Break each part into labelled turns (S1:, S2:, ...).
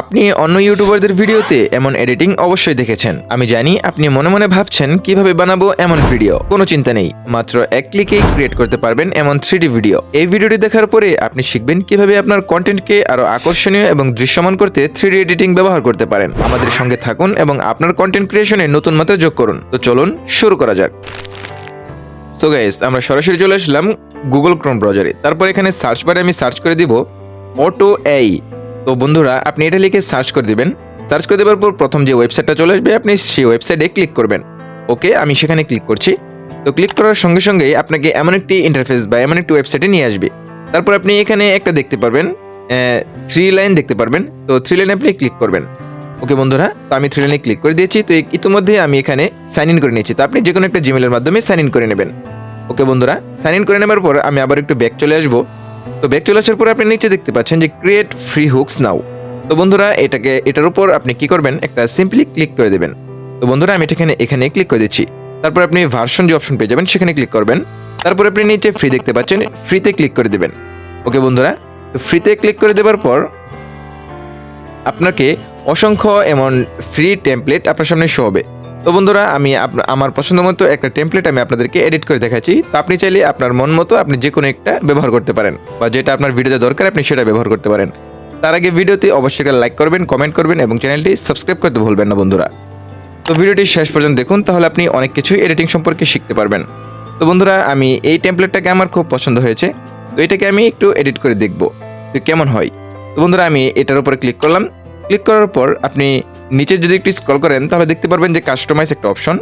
S1: আপনি অন্য ইউটিউবারদের ভিডিওতে এমন এডিটিং অবশ্যই দেখেছেন। আমি জানি আপনি মনে মনে ভাবছেন কীভাবে বানাবো এমন ভিডিও। কোনো চিন্তা নেই। মাত্র এক ক্লিকেই ক্রিয়েট করতে পারবেন এমন থ্রি ভিডিও এই ভিডিওটি দেখার পরে আপনি শিখবেন কীভাবে আপনার কন্টেন্টকে আরও আকর্ষণীয় এবং দৃশ্যমান করতে থ্রি এডিটিং ব্যবহার করতে পারেন। আমাদের সঙ্গে থাকুন এবং আপনার কন্টেন্ট ক্রিয়েশনে নতুন মাত্রা যোগ করুন। তো চলুন শুরু করা যাক। সো গাইস আমরা সরাসরি চলে আসলাম গুগল ক্রোম ব্রাউজারে তারপর এখানে সার্চ বারে আমি সার্চ করে দিব অটো এই তো বন্ধুরা, আপনি এটা লিখে সার্চ করে দেবেন। সার্চ করে দেওয়ার পর প্রথম যে ওয়েবসাইটটা চলে আসবে, আপনি সেই ওয়েবসাইটে ক্লিক করবেন। ওকে আমি সেখানে ক্লিক করছি। তো ক্লিক করার সঙ্গে সঙ্গেই আপনাকে এমন একটি ইন্টারফেস বা এমন একটি ওয়েবসাইটে নিয়ে আসবে। তারপর আপনি এখানে একটা দেখতে পারবেন থ্রি লাইন দেখতে পারবেন। তো থ্রি লাইনে আপনি ক্লিক করবেন। ওকে বন্ধুরা, তো আমি থ্রি লাইনে ক্লিক করে দিয়েছি। তো ইতিমধ্যে আমি এখানে সাইন ইন করে নিয়েছি। তো আপনি যে কোনো একটা জিমেলের মাধ্যমে সাইন ইন করে নেবেন। ওকে বন্ধুরা সাইন ইন করে নেবার পর আমি আবার একটু ব্যাক চলে আসব। তো ব্যাক চলে আসার পর আপনি নিচে দেখতে পাচ্ছেন যে ক্রিয়েট ফ্রি হুকস নাও তো বন্ধুরা, এটাকে, এটার উপর আপনি কি করবেন? একটা সিম্পলি ক্লিক করে দেবেন। তো বন্ধুরা, আমি এখানে এখানে ক্লিক করে দিচ্ছি। তারপর আপনি ভার্সন যে অপশন পেয়ে যাবেন, সেখানে ক্লিক করবেন। তারপর আপনি নিচে ফ্রি দেখতে পাচ্ছেন ফ্রিতে ক্লিক করে দেবেন। ওকে বন্ধুরা? তো ফ্রিতে ক্লিক করে দেওয়ার পর আপনাকে অসংখ্য এমন ফ্রি টেমপ্লেট আপনার সামনে শো হবে। তো বন্ধুরা, আমি আমার পছন্দ মতো একটা টেমপ্লেট আমি আপনাদেরকে এডিট করে দেখাচ্ছি। তো আপনি চাইলে আপনার মন মতো আপনি যে কোনো একটা ব্যবহার করতে পারেন বা যেটা আপনার ভিডিওতে দরকার, আপনি সেটা ব্যবহার করতে পারেন। তার আগে ভিডিওতে অবশ্যই লাইক করবেন কমেন্ট করবেন এবং চ্যানেলটি সাবস্ক্রাইব করতে ভুলবেন না বন্ধুরা। তো ভিডিওটি শেষ পর্যন্ত দেখুন, তাহলে আপনি অনেক কিছুই এডিটিং সম্পর্কে শিখতে পারবেন। তো বন্ধুরা, আমি এই টেমপ্লেটটাকে আমার খুব পছন্দ হয়েছে। তো এটাকে আমি একটু এডিট করে দেখব তো কেমন হয়। তো বন্ধুরা, আমি এটার উপরে ক্লিক করলাম। ক্লিক করার পর আপনি নিচে যদি একটু স্ক্রল করেন, তাহলে দেখতে পারবেন যে কাস্টমাইজ একটা অপশন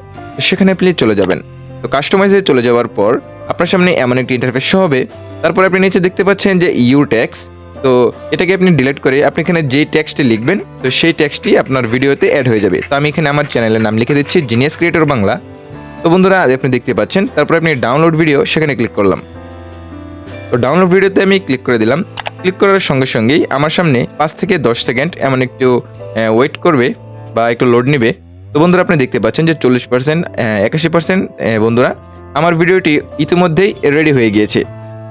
S1: সেখানে আপনি চলে যাবেন। তো কাস্টমাইজে চলে যাওয়ার পর, আপনার সামনে এমন একটি ইন্টারফেস হবে। তারপর আপনি নিচে দেখতে পাচ্ছেন যে ইউ ট্যাক্স তো এটাকে আপনি ডিলিট করে আপনি এখানে যেই ট্যাক্সটি লিখবেন, তো সেই ট্যাক্সটি আপনার ভিডিওতে অ্যাড হয়ে যাবে। তো আমি এখানে আমার চ্যানেলের নাম লিখে দিচ্ছি জিনিয়াস ক্রিয়েটর বাংলা তো বন্ধুরা আপনি দেখতে পাচ্ছেন, তারপর আপনি ডাউনলোড ভিডিও সেখানে ক্লিক করলাম। তো ডাউনলোড ভিডিওতে আমি ক্লিক করে দিলাম। ক্লিক করার সঙ্গে সঙ্গেই আমার সামনে পাঁচ থেকে দশ সেকেন্ড এমন একটু ওয়েট করবে। বা একটু লোড নেবে। তো বন্ধুরা, আপনি দেখতে পাচ্ছেন যে চল্লিশ পার্সেন্ট একাশি পার্সেন্ট বন্ধুরা, আমার ভিডিওটি ইতিমধ্যেই রেডি হয়ে গিয়েছে।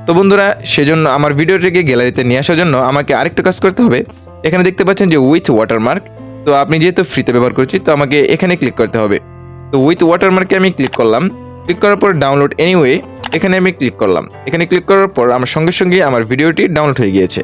S1: তো বন্ধুরা, সেজন্য আমার ভিডিওটিকে গ্যালারিতে নিয়ে আসার জন্য আমাকে আরেকটু কাজ করতে হবে। এখানে দেখতে পাচ্ছেন যে উইথ ওয়াটারমার্ক তো আপনি যেহেতু ফ্রিতে ব্যবহার করছি, তো আমাকে এখানে ক্লিক করতে হবে। তো উইথ ওয়াটারমার্কে আমি ক্লিক করলাম। ক্লিক করার পর ডাউনলোড এনিওয়ে এখানে আমি ক্লিক করলাম। এখানে ক্লিক করার পর আমার সঙ্গে সঙ্গে আমার ভিডিওটি ডাউনলোড হয়ে গিয়েছে।